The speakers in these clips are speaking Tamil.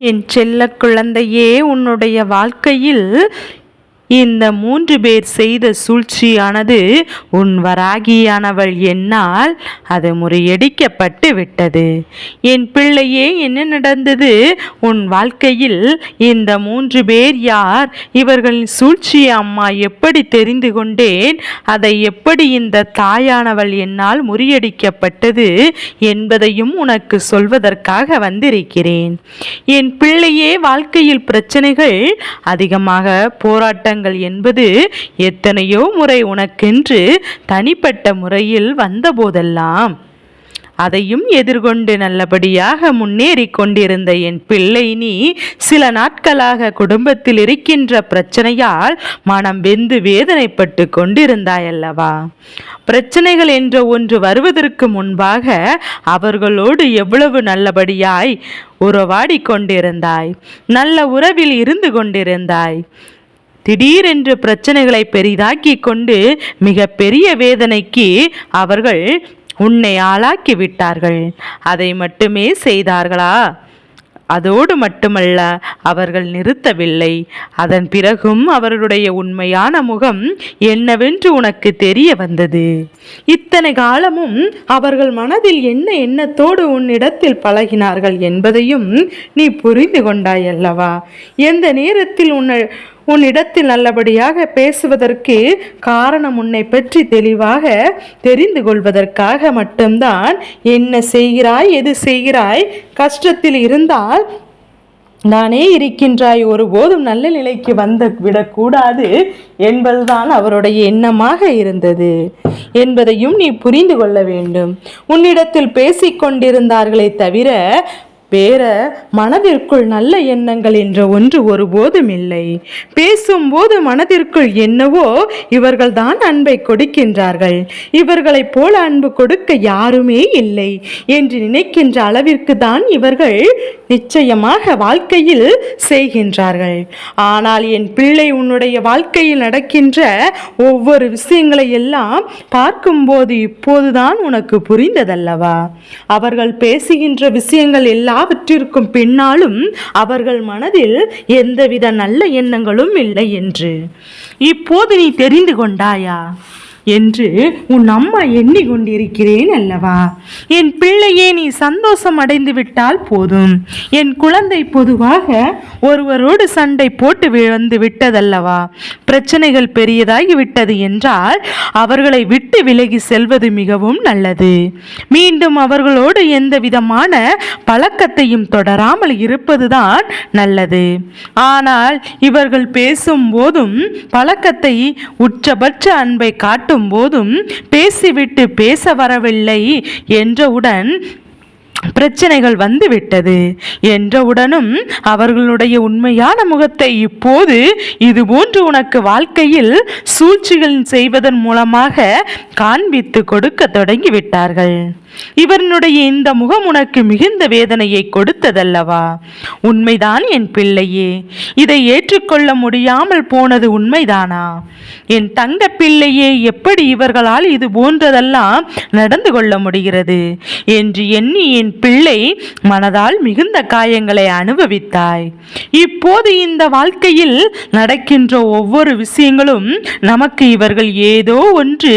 என் செல்ல குழந்தையே உன்னுடைய வாழ்க்கையில் இந்த மூன்று பேர் செய்த சூழ்ச்சியானது உன் வராகியானவள் என்னால் அது முறியடிக்கப்பட்டு விட்டது. என் பிள்ளையே என்ன நடந்தது? உன் வாழ்க்கையில் இந்த மூன்று பேர் யார்? இவர்களின் சூழ்ச்சியை அம்மா எப்படி தெரிந்து கொண்டேன்? அதை எப்படி இந்த தாயானவள் என்னால் முறியடிக்கப்பட்டது என்பதையும் உனக்கு சொல்வதற்காக வந்திருக்கிறேன். என் பிள்ளையே வாழ்க்கையில் பிரச்சனைகள் அதிகமாக போராட்டங்கள் என்பது எத்தனையோ முறை உனக்கென்று தனிப்பட்ட முறையில் வந்தபோதெல்லாம். அதையும் எதிர்கொண்டு நல்லபடியாக முன்னேறி கொண்டிருந்த என் பிள்ளை நீ சில நாட்களாக குடும்பத்தில் இருக்கின்ற பிரச்சனையால் மனம் வெந்து வேதனைப்பட்டு கொண்டிருந்தாயல்லவா? பிரச்சனைகள் என்ற ஒன்று வருவதற்கு முன்பாக அவர்களோடு எவ்வளவு நல்லபடியாய் உறவாடி கொண்டிருந்தாய் நல்ல உறவில் இருந்து கொண்டிருந்தாய். திடீரென்று பிரச்சனைகளை பெரிதாக்கி கொண்டு மிக பெரிய வேதனைக்கு அவர்கள் உன்னை ஆளாக்கி விட்டார்கள். அதை மட்டுமே செய்தார்களா? அதோடு மட்டுமல்ல அவர்கள் நிறுத்தவில்லை. அதன் பிறகும் அவர்களுடைய உண்மையான முகம் என்னவென்று உனக்கு தெரிய வந்தது. இத்தனை காலமும் அவர்கள் மனதில் என்ன எண்ணத்தோடு உன்னிடத்தில் பழகினார்கள் என்பதையும் நீ புரிந்து கொண்டாய் அல்லவா எந்த நேரத்தில் உன்னை உன்னிடத்தில் நல்லபடியாக பேசுவதற்கு காரணம் உன்னை பற்றி தெளிவாக தெரிந்து கொள்வதற்காக மட்டும்தான். என்ன செய்கிறாய்? எது செய்கிறாய்? கஷ்டத்தில் இருந்தால் நானே இருக்கின்றாய். ஒருபோதும் நல்ல நிலைக்கு வந்து விடக்கூடாது என்பதுதான் அவருடைய எண்ணமாக இருந்தது. என்பதையும் நீ புரிந்து கொள்ள வேண்டும். உன்னிடத்தில் பேசிக்கொண்டிருந்தார்களே தவிர வேற மனதிற்குள் நல்ல எண்ணங்கள் என்ற ஒன்று ஒருபோதும் இல்லை. பேசும்போது மனதிற்குள் என்னவோ இவர்கள் தான் அன்பை கொடுக்கின்றார்கள். இவர்களைப் போல அன்பு கொடுக்க யாருமே இல்லை. என்று நினைக்கின்ற அளவிற்கு தான் இவர்கள் நிச்சயமாக வாழ்க்கையில் செய்கின்றார்கள். ஆனால் என் பிள்ளை உன்னுடைய வாழ்க்கையில் நடக்கின்ற ஒவ்வொரு விஷயங்களை எல்லாம் பார்க்கும்போது இப்போதுதான் உனக்கு புரிந்ததல்லவா? அவர்கள் பேசுகின்ற விஷயங்கள் எல்லாம் எல்லாவற்றிற்கும் பின்னாலும் அவர்கள் மனதில் எந்தவித நல்ல எண்ணங்களும் இல்லை என்று. இப்போது நீ தெரிந்து கொண்டாயா? என்று உன் அம்மா எண்ணிக்கொண்டிருக்கிறேன் அல்லவா? என் பிள்ளையே நீ சந்தோஷம் அடைந்து விட்டால் போதும். என் குழந்தை பொதுவாக ஒருவரோடு சண்டை போட்டு வந்து விட்டதல்லவா? பிரச்சனைகள் பெரியதாகி விட்டது என்றால் அவர்களை விட்டு விலகி செல்வது மிகவும் நல்லது. மீண்டும் அவர்களோடு எந்த விதமான பழக்கத்தையும் தொடராமல் இருப்பதுதான் நல்லது. ஆனால் இவர்கள் பேசும் போதும் பழக்கத்தை உச்சபட்ச அன்பை காட்டும் போதும் பேசிவிட்டு பேச வரவில்லை என்றவுடன் பிரச்சனைகள் வந்துவிட்டது. என்றவுடனும் அவர்களுடைய உண்மையான முகத்தை இப்போது இதுபோன்று உனக்கு வாழ்க்கையில் சூழ்ச்சிகள் செய்வதன் மூலமாக காண்பித்து கொடுக்க தொடங்கிவிட்டார்கள். இவனுடைய இந்த முகம் உனக்கு மிகுந்த வேதனையை கொடுத்ததல்லவா? உண்மைதான் என் பிள்ளையே இதை ஏற்றுக்கொள்ள முடியாமல் போனது உண்மைதானா? என் தங்க பிள்ளையே எப்படி இவர்களால் இது போன்றதெல்லாம் நடந்து கொள்ள முடிகிறது? என்று எண்ணி என் பிள்ளை மனதால் மிகுந்த காயங்களை அனுபவித்தாய். இப்போது இந்த வாழ்க்கையில் நடக்கின்ற ஒவ்வொரு விஷயங்களும் நமக்கு இவர்கள் ஏதோ ஒன்று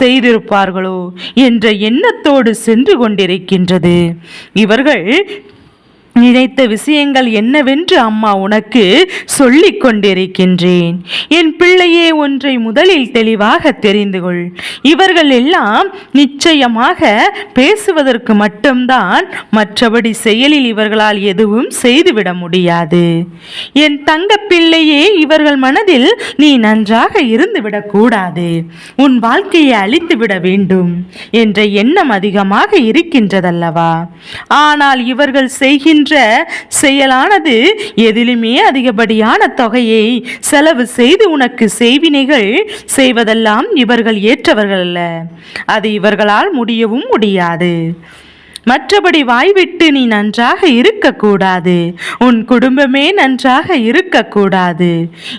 செய்திருப்பார்களோ என்ற எண்ணத்தோடு சென்று கொண்டிருக்கின்றது. இவர்கள் நினைத்த விஷயங்கள் என்னவென்று அம்மா உனக்கு சொல்லிக் கொண்டிருக்கின்றேன் என் பிள்ளையே ஒன்றை முதலில் தெளிவாக தெரிந்து கொள் இவர்கள் எல்லாம் நிச்சயமாக பேசுவதற்கு மட்டும்தான் மற்றபடி செயலில் இவர்களால் எதுவும் செய்துவிட முடியாது. என் தங்க பிள்ளையே இவர்கள் மனதில் நீ நன்றாக இருந்துவிடக் கூடாது. உன் வாழ்க்கையை அழித்துவிட வேண்டும் என்ற எண்ணம் அதிகமாக இருக்கின்றதல்லவா? ஆனால் இவர்கள் செய்கின்ற செயலானது எதிலுமே அதிகப்படியான தொகையை செலவு செய்து உனக்கு செய்வினைகள் செய்வதெல்லாம் இவர்கள் ஏற்றவர்கள் அல்ல. அது இவர்களால் முடியவும் முடியாது. மற்றபடி வாய்விட்டு நீ நன்றாக இருக்கக்கூடாது. உன் குடும்பமே நன்றாக இருக்கக்கூடாது.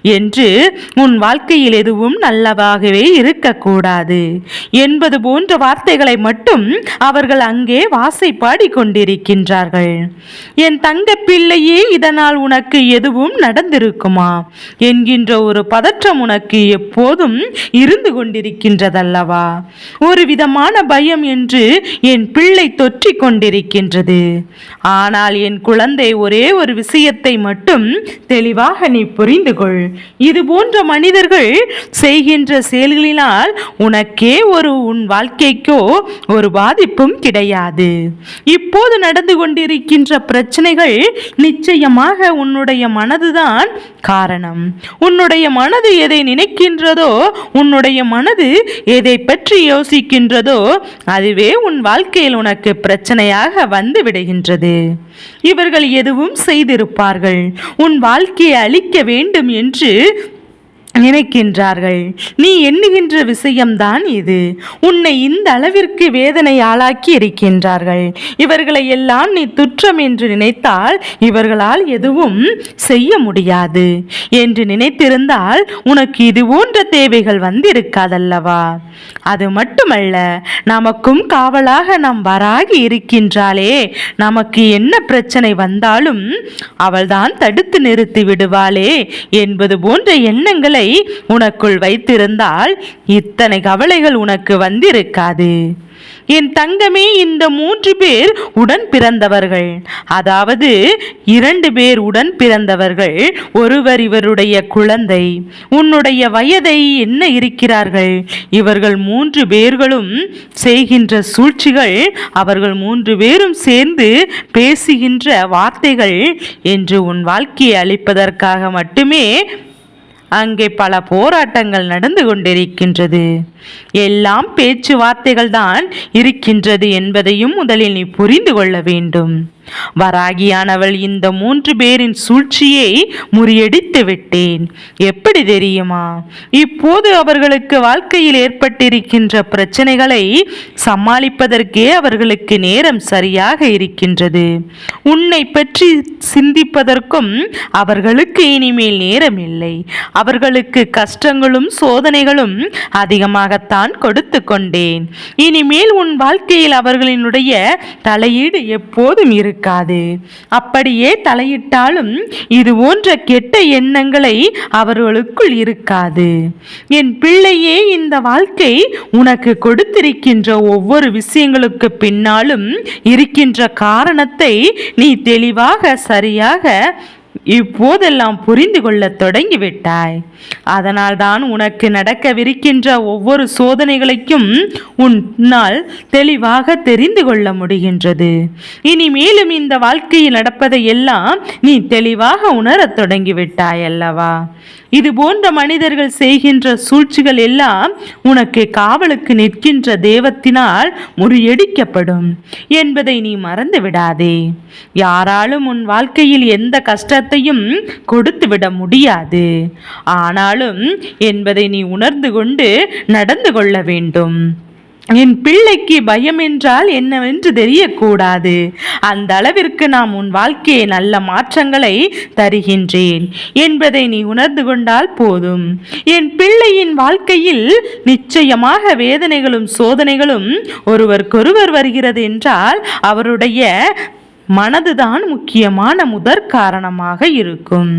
என்று உன் வாழ்க்கையில் எதுவும் நல்லவாகவே இருக்கக்கூடாது. என்பது போன்ற வார்த்தைகளை மட்டும் அவர்கள் அங்கே வாசை பாடிக்கொண்டிருக்கின்றார்கள் என் தங்க பிள்ளையே இதனால் உனக்கு எதுவும் நடந்திருக்குமா? என்கின்ற ஒரு பதற்றம் உனக்கு எப்போதும் இருந்து கொண்டிருக்கின்றதல்லவா? ஒரு விதமான பயம் என்று என் பிள்ளை தொற்றிக் கொண்டிருக்கின்றது. ஆனால் என் குழந்தை ஒரே ஒரு விஷயத்தை மட்டும் தெளிவாக நீ புரிந்து கொள் இது போன்ற மனிதர்கள் செய்கின்ற செயல்களினால் உனக்கே ஒரு உன் வாழ்க்கைக்கோ ஒரு பாதிப்பும் கிடையாது. இப்போது நடந்து கொண்டிருக்கின்ற பிரச்சனைகள் நிச்சயமாக உன்னுடைய மனதுதான் காரணம். உன்னுடைய மனது எதை நினைக்கின்றதோ உன்னுடைய மனது எதை பற்றி யோசிக்கின்றதோ அதுவே உன் வாழ்க்கையில் உனக்கு பிரச்சனை பிரச்சனையாக வந்து விடுகின்றது. இவர்கள் எதுவும் செய்திருப்பார்கள். உன் வாழ்க்கையை அழிக்க வேண்டும் என்று நினைக்கின்றார்கள். நீ எண்ணுகின்ற விஷயம்தான் இது. உன்னை இந்த அளவிற்கு வேதனை ஆளாக்கி இருக்கின்றார்கள். இவர்களை எல்லாம் நீ துற்றம் என்று நினைத்தால் இவர்களால் எதுவும் செய்ய முடியாது. என்று நினைத்திருந்தால் உனக்கு இது போன்ற தேவைகள் வந்திருக்காதல்லவா? அது மட்டுமல்ல நமக்கும் காவலாக நாம் வராகி இருக்கின்றாளே. நமக்கு என்ன பிரச்சனை வந்தாலும் அவள்தான் தடுத்து நிறுத்தி விடுவாளே என்பது போன்ற எண்ணங்களை உனக்குள் வைத்திருந்தால் இத்தனை கவலைகள் உனக்கு வந்திருக்காது. என் தங்கமே இந்த மூன்று பேர் உடன் பிறந்தவர்கள். அதாவது இரண்டு பேர் உடன் பிறந்தவர்கள் ஒருவர் இவருடைய குழந்தை. உன்னுடைய வயதை என்ன இருக்கிறார்கள்? இவர்கள் மூன்று பேர்களும் செய்கின்ற சூழ்ச்சிகள் அவர்கள் மூன்று பேரும் சேர்ந்து பேசுகின்ற வார்த்தைகள் என்று உன் வாழ்க்கையை அளிப்பதற்காக மட்டுமே அங்கே பல போராட்டங்கள் நடந்து கொண்டிருக்கின்றது. எல்லாம் பேச்சுவார்த்தைகள் தான் இருக்கின்றது என்பதையும் முதலில் நீ புரிந்து கொள்ள வேண்டும். வராகியானவள் இந்த மூன்று பேரின் சூழ்ச்சியை முறியடித்து விட்டேன். எப்படி தெரியுமா? இப்போது அவர்களுக்கு வாழ்க்கையில் ஏற்பட்டிருக்கின்ற பிரச்சனைகளை சமாளிப்பதற்கே அவர்களுக்கு நேரம் சரியாக இருக்கின்றது. உன்னை பற்றி சிந்திப்பதற்கும் அவர்களுக்கு இனிமேல் நேரம் இல்லை. அவர்களுக்கு கஷ்டங்களும் சோதனைகளும் அதிகமாகத்தான் கொடுத்து கொண்டேன். இனிமேல் உன் வாழ்க்கையில் அவர்களினுடைய தலையீடு எப்போதும் இருக்காது. அப்படியே தலையிட்டாலும் இது போன்ற கெட்ட எண்ணங்களை அவர்களுக்குள் இருக்காது. என் பிள்ளையே இந்த வாழ்க்கை உனக்கு கொடுத்திருக்கின்ற ஒவ்வொரு விஷயங்களுக்கு பின்னாலும் இருக்கின்ற காரணத்தை நீ தெளிவாக சரியாக இப்போதெல்லாம் புரிந்து கொள்ளத் தொடங்கிவிட்டாய். அதனால்தான் உனக்கு நடக்கவிருக்கின்ற ஒவ்வொரு சோதனைகளையும் உன்னால் தெளிவாக தெரிந்து கொள்ள முடிகின்றது. இனி மேலும் இந்த வாழ்க்கையில் நடப்பதை எல்லாம் நீ தெளிவாக உணரத் தொடங்கிவிட்டாய் அல்லவா? இது போன்ற மனிதர்கள் செய்கின்ற சூழ்ச்சிகள் எல்லாம் உனக்கு காவலுக்கு நிற்கின்ற தெய்வத்தினால் முறியடிக்கப்படும் என்பதை நீ மறந்து விடாதே யாராலும் உன் வாழ்க்கையில் எந்த கஷ்ட கொடுத்து விட முடியாது. ஆனாலும் என்பதை நீ உணர்ந்து கொண்டு நடந்து கொள்ள வேண்டும். என் பிள்ளைக்கு பயம் என்றால் என்னவென்று தெரியக்கூடாது. அந்த அளவிற்கு நாம் உன் வாழ்க்கையை நல்ல மாற்றங்களை தருகின்றேன் என்பதை நீ உணர்ந்து கொண்டால் போதும். என் பிள்ளையின் வாழ்க்கையில் நிச்சயமாக வேதனைகளும் சோதனைகளும் ஒருவருக்கொருவர் வருகிறது என்றால் அவருடைய மனதுதான் முக்கியமான முதற் காரணமாக இருக்கும்.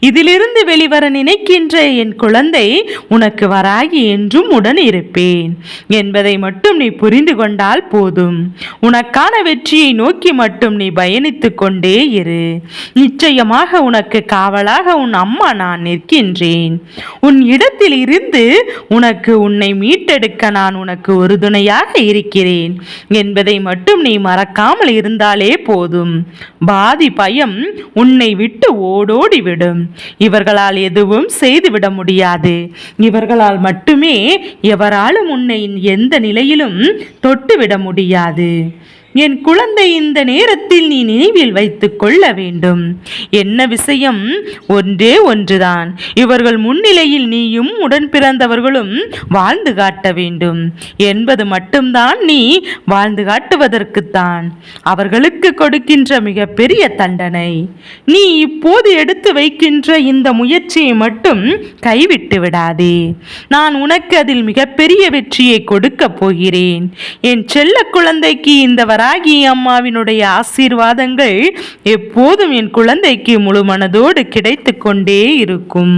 இதிலிருந்து வெளிவர நினைக்கின்ற என் குழந்தை உனக்கு வராகி என்றும் உடன் இருப்பேன். என்பதை மட்டும் நீ புரிந்து கொண்டால் போதும். உனக்கான வெற்றியை நோக்கி மட்டும் நீ பயணித்து கொண்டே இரு. நிச்சயமாக உனக்கு காவலாக உன் அம்மா நான் நிற்கின்றேன். உன் இடத்தில் இருந்து உனக்கு உன்னை மீட்டெடுக்க நான் உனக்கு உறுதுணையாக இருக்கிறேன். என்பதை மட்டும் நீ மறக்காமல் இருந்தாலே போதும். போதும். பாதி பயம் உன்னை விட்டு ஓடோடி விடும் இவர்களால் எதுவும் செய்துவிட முடியாது. இவர்களால் மட்டுமே எவராலும் உன்னை எந்த நிலையிலும் தொட்டுவிட முடியாது. என் குழந்தை இந்த நேரத்தில் நீ நினைவில் வைத்துக் கொள்ள வேண்டும். என்ன விஷயம்? ஒன்றே ஒன்றுதான். இவர்கள் முன்னிலையில் நீயும் உடன் பிறந்தவர்களும் வாழ்ந்து காட்ட வேண்டும். என்பது மட்டும்தான் நீ வாழ்ந்து காட்டுவதற்குத்தான். அவர்களுக்கு கொடுக்கின்ற மிகப்பெரிய தண்டனை. நீ இப்போது எடுத்து வைக்கின்ற இந்த முயற்சியை மட்டும் கைவிட்டு விடாதே. நான் உனக்கு அதில் மிகப்பெரிய வெற்றியை கொடுக்கப் போகிறேன். என் செல்ல குழந்தைக்கு இந்த வராகி அம்மாவினுடைய ஆசீர்வாதங்கள் எப்போதும் என் குழந்தைக்கு முழு மனதோடு கிடைத்து கொண்டே இருக்கும்.